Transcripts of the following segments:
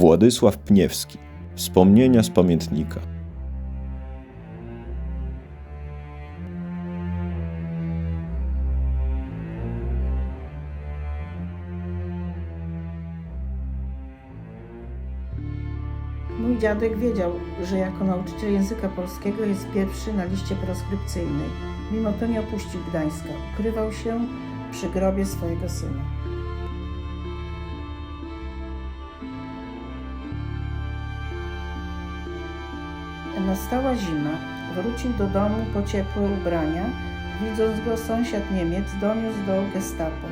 Władysław Pniewski. Wspomnienia z pamiętnika. Mój dziadek wiedział, że jako nauczyciel języka polskiego jest pierwszy na liście proskrypcyjnej. Mimo to nie opuścił Gdańska. Ukrywał się przy grobie swojego syna. Nastała zima. Wrócił do domu po ciepłe ubrania. Widząc go, sąsiad Niemiec doniósł do gestapo.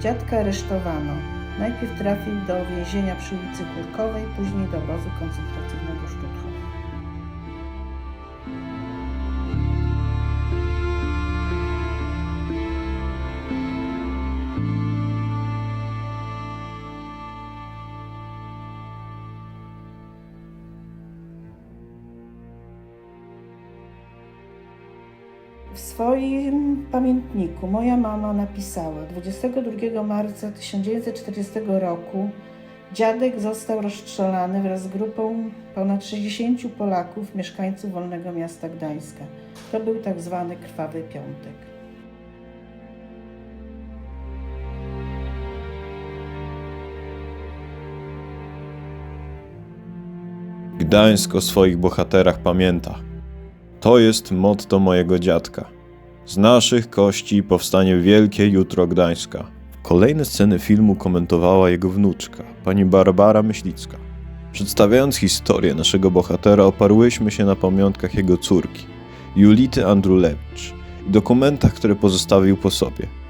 Dziadka aresztowano. Najpierw trafił do więzienia przy ulicy Kurkowej, później do obozu koncentracyjnego Stutthof. W swoim pamiętniku moja mama napisała 22 marca 1940 roku dziadek został rozstrzelany wraz z grupą ponad 60 Polaków, mieszkańców Wolnego Miasta Gdańska. To był tak zwany Krwawy Piątek. Gdańsk o swoich bohaterach pamięta. To jest motto mojego dziadka. Z naszych kości powstanie wielkie jutro Gdańska. Kolejne sceny filmu komentowała jego wnuczka, pani Barbara Myślicka. Przedstawiając historię naszego bohatera, oparłyśmy się na pamiątkach jego córki, Julity Andrulewicz, i dokumentach, które pozostawił po sobie.